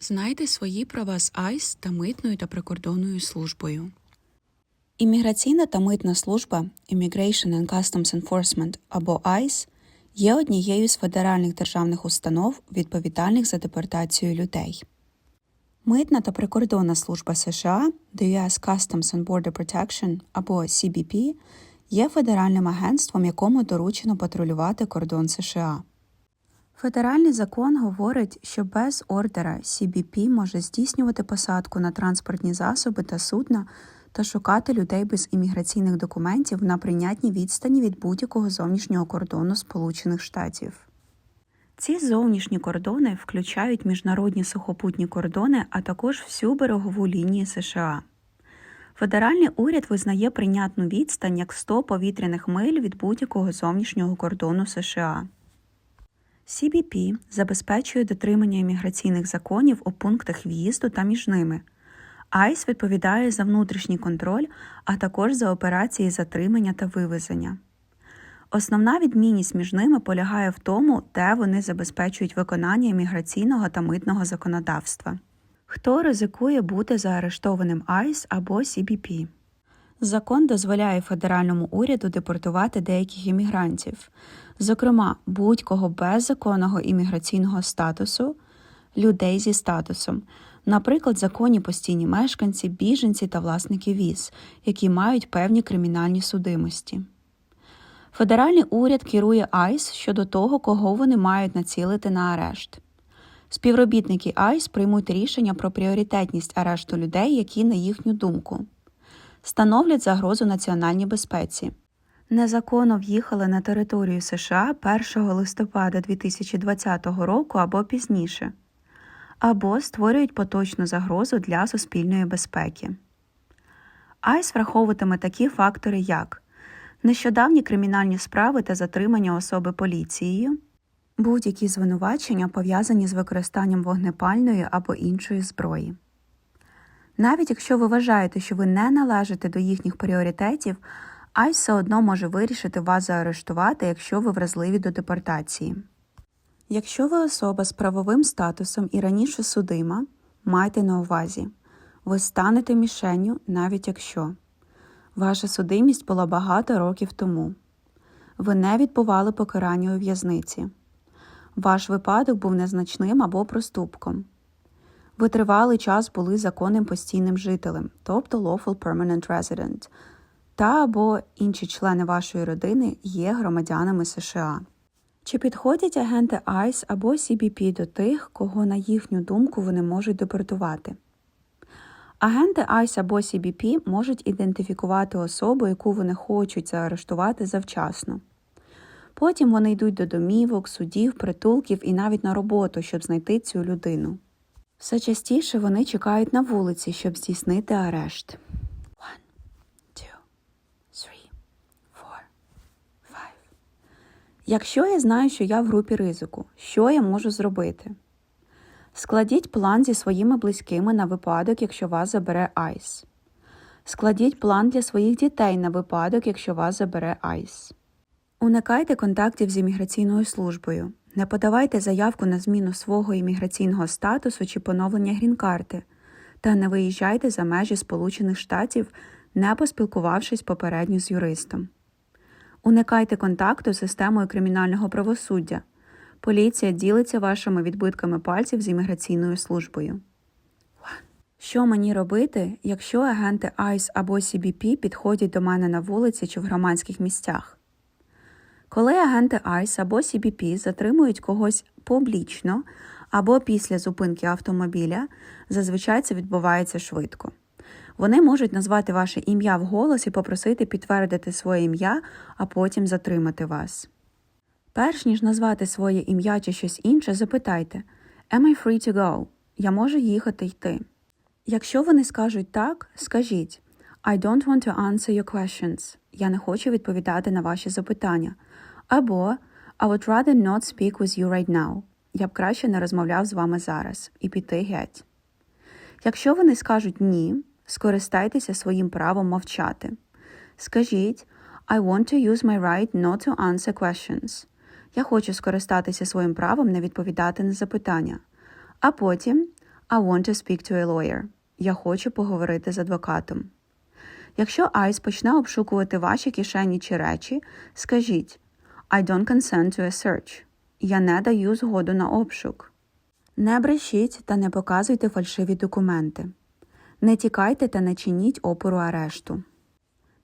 Знайте свої права з ICE та митною та прикордонною службою. Імміграційна та митна служба Immigration and Customs Enforcement або ICE є однією з федеральних державних установ, відповідальних за депортацію людей. Митна та прикордонна служба США The US Customs and Border Protection або CBP є федеральним агентством, якому доручено патрулювати кордон США. Федеральний закон говорить, що без ордера CBP може здійснювати посадку на транспортні засоби та судна та шукати людей без імміграційних документів на прийнятній відстані від будь-якого зовнішнього кордону Сполучених Штатів. Ці зовнішні кордони включають міжнародні сухопутні кордони, а також всю берегову лінію США. Федеральний уряд визнає прийнятну відстань як 100 повітряних миль від будь-якого зовнішнього кордону США. CBP забезпечує дотримання імміграційних законів у пунктах в'їзду та між ними. ICE відповідає за внутрішній контроль, а також за операції затримання та вивезення. Основна відмінність між ними полягає в тому, де вони забезпечують виконання імміграційного та митного законодавства. Хто ризикує бути заарештованим ICE або CBP? Закон дозволяє федеральному уряду депортувати деяких іммігрантів, зокрема будь-кого без законного імміграційного статусу, людей зі статусом, наприклад, законні постійні мешканці, біженці та власники віз, які мають певні кримінальні судимості. Федеральний уряд керує ICE щодо того, кого вони мають націлити на арешт. Співробітники ICE приймуть рішення про пріоритетність арешту людей, які, на їхню думку, становлять загрозу національній безпеці. Незаконно в'їхали на територію США 1 листопада 2020 року або пізніше, або створюють поточну загрозу для суспільної безпеки. ICE враховуватиме такі фактори, як нещодавні кримінальні справи та затримання особи поліцією, будь-які звинувачення пов'язані з використанням вогнепальної або іншої зброї. Навіть якщо ви вважаєте, що ви не належите до їхніх пріоритетів, ICE все одно може вирішити вас заарештувати, якщо ви вразливі до депортації. Якщо ви особа з правовим статусом і раніше судима, майте на увазі, ви станете мішенню, навіть якщо ваша судимість була багато років тому, ви не відбували покарання у в'язниці, ваш випадок був незначним або проступком. Ви тривалий час були законним постійним жителем, тобто lawful permanent resident, та або інші члени вашої родини є громадянами США. Чи підходять агенти ICE або CBP до тих, кого, на їхню думку, вони можуть депортувати? Агенти ICE або CBP можуть ідентифікувати особу, яку вони хочуть заарештувати завчасно. Потім вони йдуть до домівок, судів, притулків і навіть на роботу, щоб знайти цю людину. Все частіше вони чекають на вулиці, щоб здійснити арешт. Якщо я знаю, що я в групі ризику, що я можу зробити? Складіть план зі своїми близькими на випадок, якщо вас забере ICE. Складіть план для своїх дітей на випадок, якщо вас забере ICE. Уникайте контактів з імміграційною службою. Не подавайте заявку на зміну свого імміграційного статусу чи поновлення грін-карти, та не виїжджайте за межі Сполучених Штатів, не поспілкувавшись попередньо з юристом. Уникайте контакту з системою кримінального правосуддя. Поліція ділиться вашими відбитками пальців з імміграційною службою. Що мені робити, якщо агенти ICE або CBP підходять до мене на вулиці чи в громадських місцях? Коли агенти ICE або CBP затримують когось публічно або після зупинки автомобіля, зазвичай це відбувається швидко. Вони можуть назвати ваше ім'я вголос і попросити підтвердити своє ім'я, а потім затримати вас. Перш ніж назвати своє ім'я чи щось інше, запитайте Am I free to go? Я можу їхати йти. Якщо вони скажуть так, скажіть I don't want to answer your questions. Я не хочу відповідати на ваші запитання. Або I would rather not speak with you right now. Я б краще не розмовляв з вами зараз і піти геть. Якщо вони скажуть ні, скористайтеся своїм правом мовчати. Скажіть I want to use my right not to answer questions. Я хочу скористатися своїм правом не відповідати на запитання. А потім I want to speak to a lawyer. Я хочу поговорити з адвокатом. Якщо ICE почне обшукувати ваші кишені чи речі, скажіть I don't consent to a search. Я не даю згоду на обшук. Не брешіть та не показуйте фальшиві документи. Не тікайте та не чиніть опору арешту.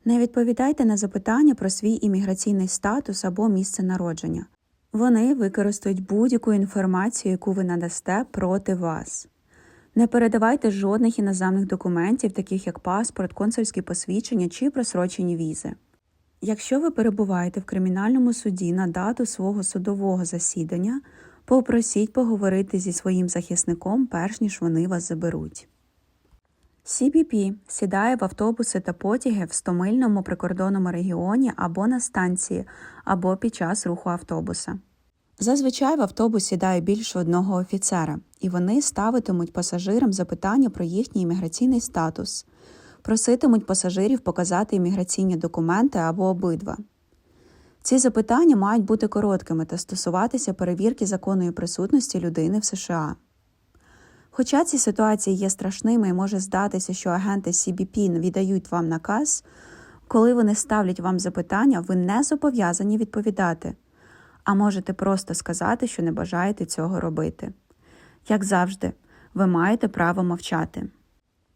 Не відповідайте на запитання про свій імміграційний статус або місце народження. Вони використають будь-яку інформацію, яку ви надасте проти вас. Не передавайте жодних іноземних документів, таких як паспорт, консульські посвідчення чи просрочені візи. Якщо ви перебуваєте в кримінальному суді на дату свого судового засідання, попросіть поговорити зі своїм захисником, перш ніж вони вас заберуть. CBP сідає в автобуси та потяги в стомильному прикордонному регіоні або на станції, або під час руху автобуса. Зазвичай в автобус сідає більше одного офіцера, і вони ставитимуть пасажирам запитання про їхній імміграційний статус, проситимуть пасажирів показати імміграційні документи або обидва. Ці запитання мають бути короткими та стосуватися перевірки законної присутності людини в США. Хоча ці ситуації є страшними і може здатися, що агенти CBP віддають вам наказ, коли вони ставлять вам запитання, ви не зобов'язані відповідати, а можете просто сказати, що не бажаєте цього робити. Як завжди, ви маєте право мовчати.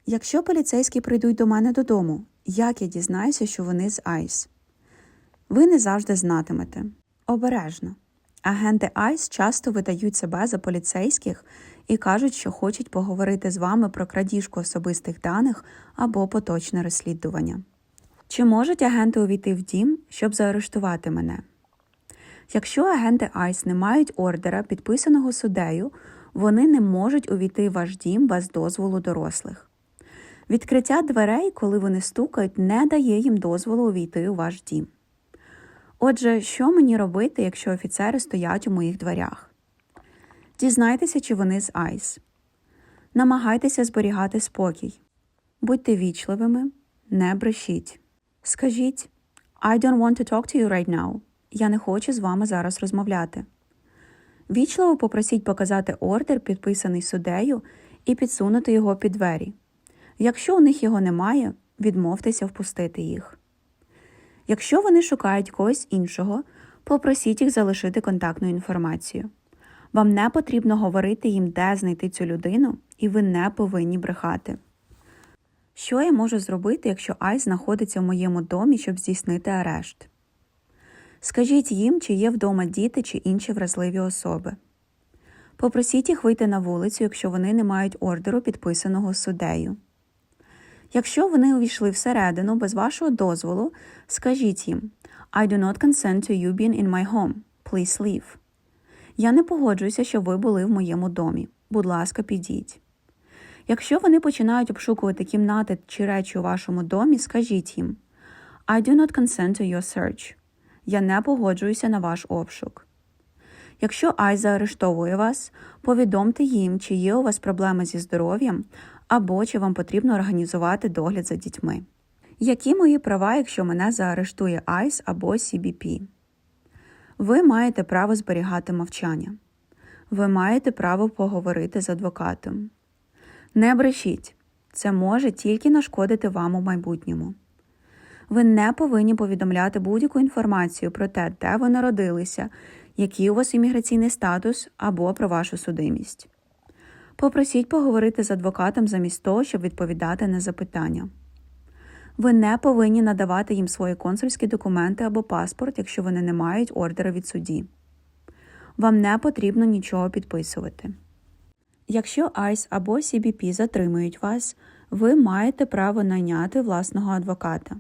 Якщо поліцейські прийдуть до мене додому, як я дізнаюся, що вони з ICE? Ви не завжди знатимете. Обережно. Агенти ICE часто видають себе за поліцейських і кажуть, що хочуть поговорити з вами про крадіжку особистих даних або поточне розслідування. Чи можуть агенти увійти в дім, щоб заарештувати мене? Якщо агенти ICE не мають ордера, підписаного суддею, вони не можуть увійти в ваш дім без дозволу дорослих. Відкриття дверей, коли вони стукають, не дає їм дозволу увійти у ваш дім. Отже, що мені робити, якщо офіцери стоять у моїх дверях? Дізнайтеся, чи вони з ICE. Намагайтеся зберігати спокій. Будьте вічливими, не брешіть. Скажіть I don't want to talk to you right now. Я не хочу з вами зараз розмовляти. Вічливо попросіть показати ордер, підписаний суддею, і підсунути його під двері. Якщо у них його немає, відмовтеся впустити їх. Якщо вони шукають когось іншого, попросіть їх залишити контактну інформацію. Вам не потрібно говорити їм, де знайти цю людину, і ви не повинні брехати. Що я можу зробити, якщо Айс знаходиться в моєму домі, щоб здійснити арешт? Скажіть їм, чи є вдома діти чи інші вразливі особи. Попросіть їх вийти на вулицю, якщо вони не мають ордеру, підписаного суддею. Якщо вони увійшли всередину без вашого дозволу, скажіть їм I do not consent to you being in my home. Please leave. Я не погоджуюся, щоб ви були в моєму домі. Будь ласка, підіть. Якщо вони починають обшукувати кімнати чи речі у вашому домі, скажіть їм I do not consent to your search. Я не погоджуюся на ваш обшук. Якщо Ай заарештовує вас, повідомте їм, чи є у вас проблеми зі здоров'ям або чи вам потрібно організувати догляд за дітьми. Які мої права, якщо мене заарештує ICE або CBP? Ви маєте право зберігати мовчання. Ви маєте право поговорити з адвокатом. Не брешіть, це може тільки нашкодити вам у майбутньому. Ви не повинні повідомляти будь-яку інформацію про те, де ви народилися, який у вас імміграційний статус або про вашу судимість. Попросіть поговорити з адвокатом замість того, щоб відповідати на запитання. Ви не повинні надавати їм свої консульські документи або паспорт, якщо вони не мають ордера від судді. Вам не потрібно нічого підписувати. Якщо ICE або CBP затримують вас, ви маєте право найняти власного адвоката.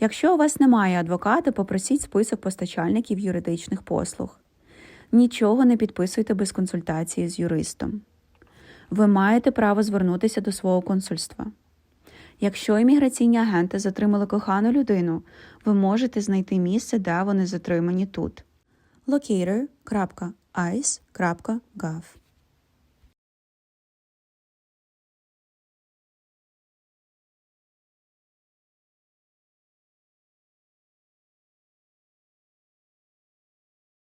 Якщо у вас немає адвоката, попросіть список постачальників юридичних послуг. Нічого не підписуйте без консультації з юристом. Ви маєте право звернутися до свого консульства. Якщо імміграційні агенти затримали кохану людину, ви можете знайти місце, де вони затримані тут. locator.ice.gov